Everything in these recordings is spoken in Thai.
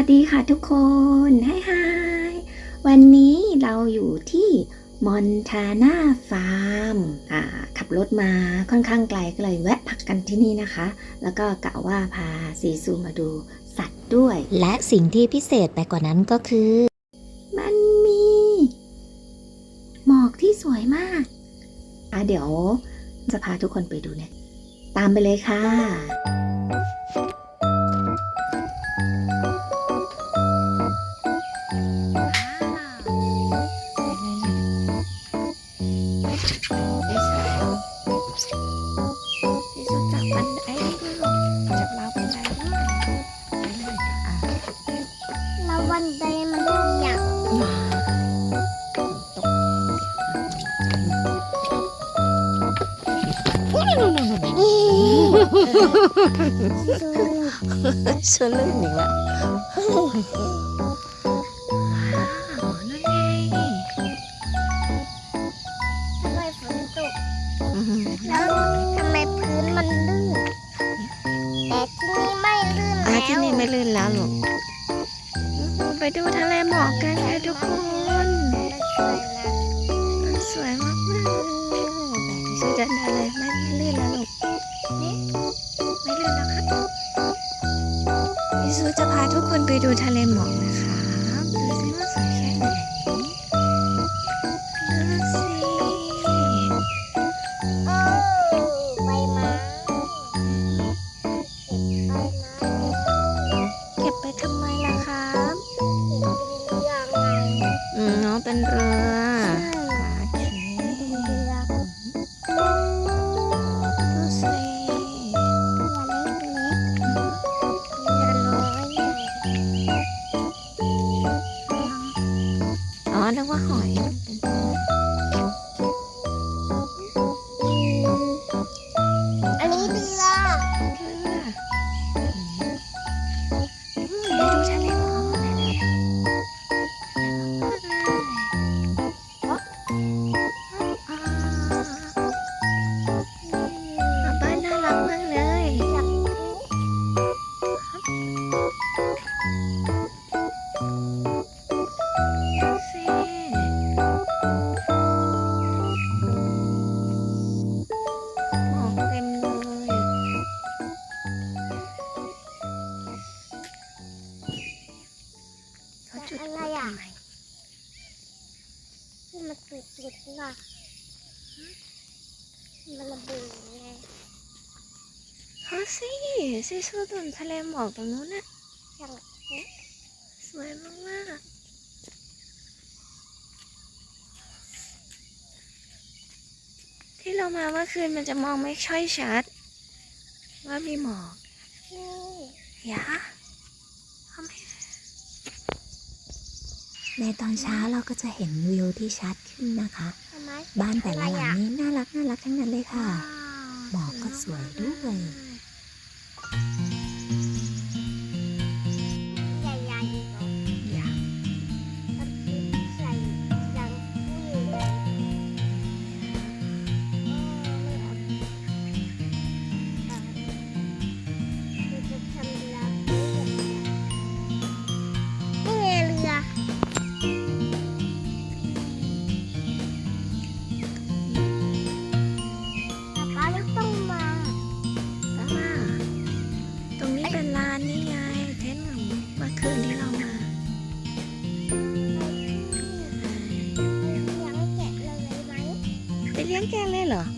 สวัสดีค่ะทุกคนไฮไฮวันนี้เราอยู่ที่มอนทานาฟาร์มอ่าขับรถมาค่อนข้างไกลก็เลยแวะพักกันที่นี่นะคะ แล้วก็กะว่าพาซีซูมาดูสัตว์ด้วย และสิ่งที่พิเศษไปกว่านั้นก็คือ มันมี หมอกที่สวยมากอะเดี๋ยวจะพาทุกคนไปดูเนี่ย ตามไปเลยค่ะ ชื่อเรื่องอีกล้วอ้าวนั่นไงทำไมฝนตก แล้วทำไมพื้นมันลื่น แต่ที่นี่ไม่ลื่นอะแล้วที่นี่ไม่ลื่นแล้วลูกไปดูทะเลหมอกกันค่ะทุกคนสวยแล้วมันสวยมาก ดูทะเลหมอกนะคะดูสิว่าสวยแค่ไหนดูสิโอ้ใบไม้เก็บใบไม้เก็บไปทำไมล่ะครับเก็บเป็นอย่างไงอืมเนาะเป็นเรือ ซีซูตรงทะเลหมอกตรงนู้นน่ะอย่างนี้สวยมากๆที่เรามาเมื่อคืนมันจะมองไม่ค่อยชัด ว่ามีหมอกนี่ยะทำไมในตอนเช้าเราก็จะเห็นวิวที่ชัดขึ้นนะคะทำไมบ้านแต่ละหลังนี้น่ารักน่ารักทั้งนั้นเลยค่ะ หมอกก็สวยด้วย ย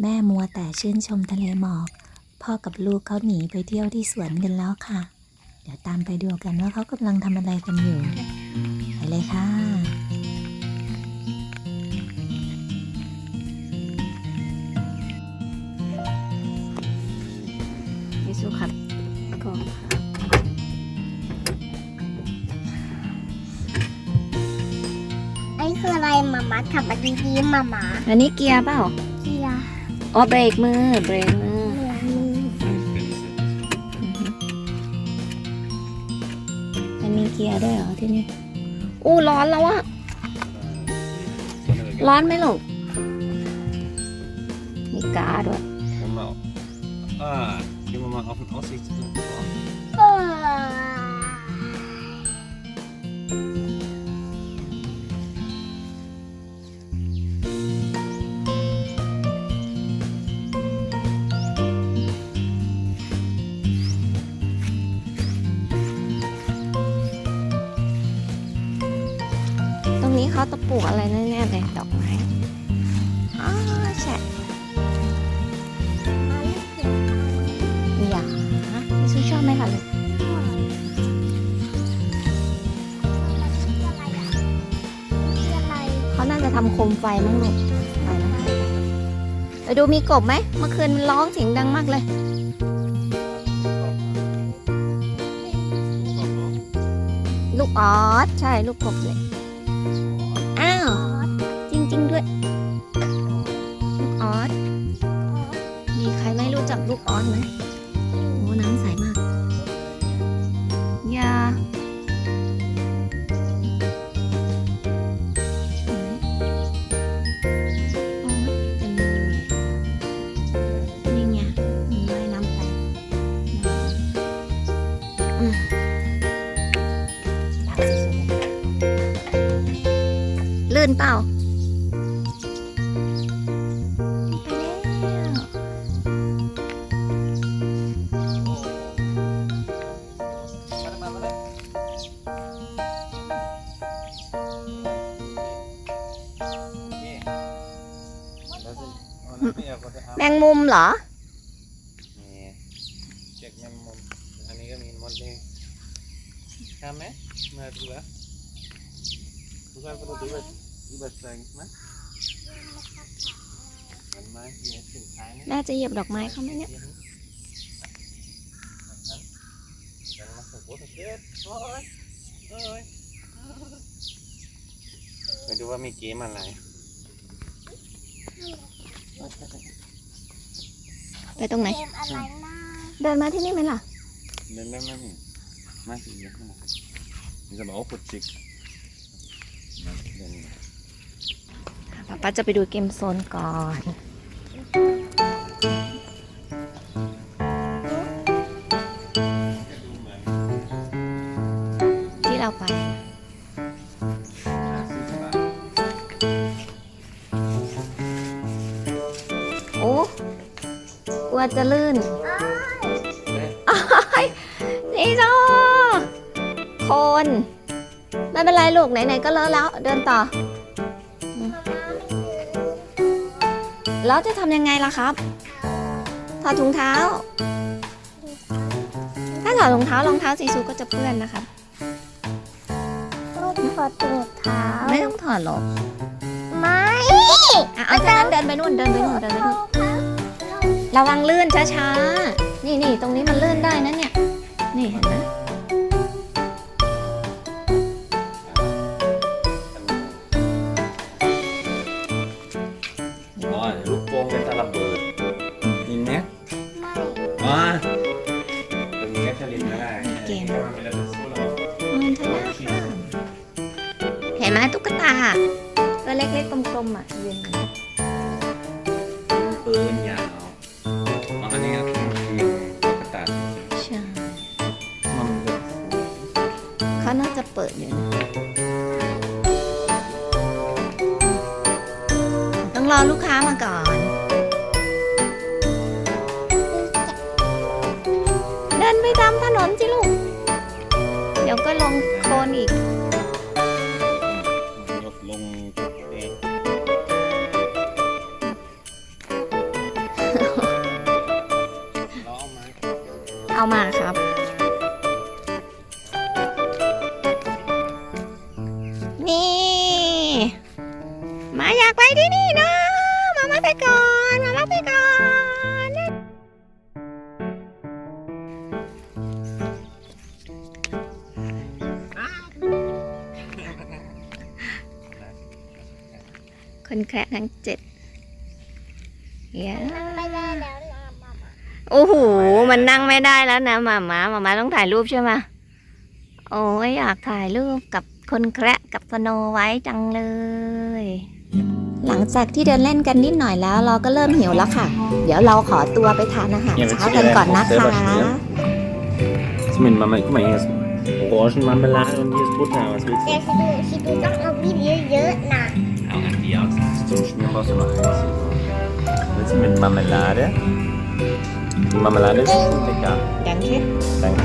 แม่มัวแต่ชื่นชมทะเลหมอก พ่อกับลูกเขาหนีไปเที่ยวที่สวนกันแล้วค่ะ เดี๋ยวตามไปดูกันว่าเขากำลังทำอะไรกันอยู่ ไปเลยค่ะยิสุขับก่อนไอ้คืออะไรมามาขับมาดีๆมามาอันนี้เกียร์เปล่าเกียร์ อ๋อเบรกมือเบรกมือมันมีเกียร์ด้วยเหรอที่นี่อู้ร้อนแล้วอะร้อนไหมลูกมีกาด้วย Mamma. Ah, kan mamma ha fått åsikt? เออ โคมไฟมั้งลูกไปแล้วค่ะไปดูมีกบไหมเมื่อคืนมันร้องเสียงดังมากเลย ลูกออสใช่ลูกกบเลย ลื่นเปล่าไปแล้วแมงมุมเหรอนี่เจ็กแมงมุม อันนี้ก็มีมดนี่ทำไหมมาดูละดูกันดูดูแบบดูแบ บแสงไหมเห็นไหมมีสิ่งท้ายไหมแม่จะเหยียบดอกไม้เขาไหมเนี่ยไปดูว่ามีเกมอะไรไปตรงไหน เกมอะไรนะเดินมาที่นี่ไหมล่ะ Men men men men สิเยอะขนาดนี่จะบอกว่าปวดจิกมันเป็น ป๊าป๊าจะไปดูเกมโซนก่อนที่เราไปโอ้กลัวจะลื่นอ้ายนี่จ้าโคน ไม่เป็นไรลูกไหนๆก็เลอะแล้ว เดินต่อ แล้วจะทำยังไงล่ะครับถอดถุงเท้า ถ้าถอดรองเท้ารองเท้าสีซูก็จะเปื้อนนะครับลูกถอดถุงเท้า ไม่ต้องถอดหรอกไม่อะเอาจากนั้นเดินไปนู่นเดินไปนู่นเดินไปนู่นระวังลื่นช้าๆ นี่นี่ตรงนี้มันลื่นได้นะเนี่ย นี่เห็นไหม ระเบิดยิงเนี้ยไม่อ๋อตรงนี้ก็จะลินก็ได้มันเป็นระเบิดสู้เราอืมใช่ได้ค่ะเห็นไหมตุ๊กตาตัวเล็กๆกลมๆอะยืนอยู่ ถนนสิลูก เดี๋ยวก็ลงโคลนอีกยกลงเองเราเอามาเอามาครับ นี่ มาอยากไปที่นี่นะ คนแคระทั้งเจ็ดเย้ไม่ได้แล้วนะมามาโอ้โห มันนั่งไม่ได้แล้วนะหมามาหมามาต้องถ่ายรูปใช่ไหมโอ้ยอยากถ่ายรูปกับคนแคระกับสโนไว้จังเลย หลังจากที่เดินเล่นกันนิดหน่อยแล้ว เราก็เริ่มหิวแล้วค่ะ เดี๋ยวเราขอตัวไปทานอาหารเช้ากันก่อนนะคะ Das mit Mama, guck mal, hier ist Orangenmarmelade und hier ist Butter. Was willst แต่ du? คิดดูคิดดูต้องเอามีดเยอะๆนะ zum Schmieren brauchst du nur eins. Willst du mit Marmelade? Die Marmelade ist schon lecker. Danke. Danke.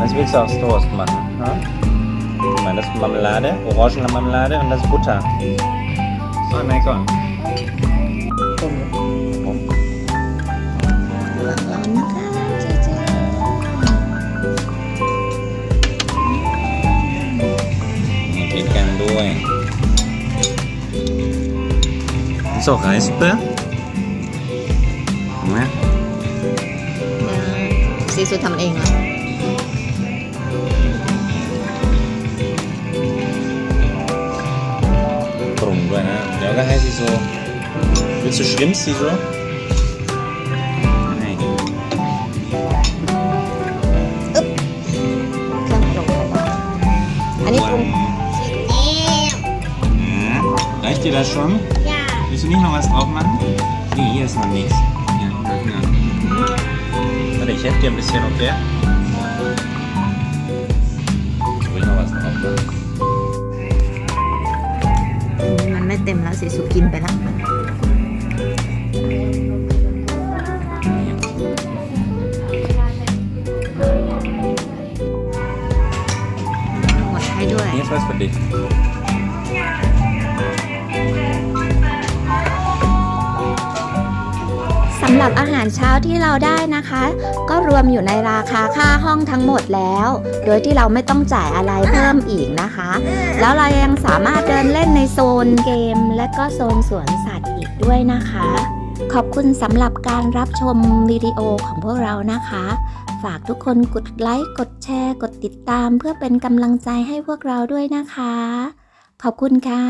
Was willst du aus Toast machen? Ne? Guck mal, das ist Marmelade, Orangenmarmelade und das ist Butter. So, mein Gott. Okay. Okay, Geht gern durch. ะคะเจ๊เจ๊ปิดกันด้วย So, Reisbe. เห็นไหมซีซูทำเองเหรอ ปรุงด้วยนะ เดี๋ยวก็ให้ซีโซ Willst du Shrimps, Siso? ให้เครื่องปรุงไปก่อนอันนี้ปรุงแล้ว Reicht dir das schon? ย่า Willst du nicht noch was drauf machen? Nee, hier ist noch nichts. Ja, guck mal. Warte, ich helfe dir ein bisschen, okay? Soll ich noch was drauf machen? มันไม่เต็มแล้วซีซูกินไปแล้วหมดให้ด้วย Hier ist was für dich. หรับอาหารเช้าที่เราได้นะคะ ก็รวมอยู่ในราคาค่าห้องทั้งหมดแล้ว โดยที่เราไม่ต้องจ่ายอะไรเพิ่มอีกนะคะ แล้วเรายังสามารถเดินเล่นในโซนเกม และก็โซนสวนสัตว์อีกด้วยนะคะ ขอบคุณสำหรับการรับชมวิดีโอของพวกเรานะคะ ฝากทุกคนกดไลค์กดแชร์ กดติดตาม เพื่อเป็นกำลังใจให้พวกเราด้วยนะคะ ขอบคุณค่ะ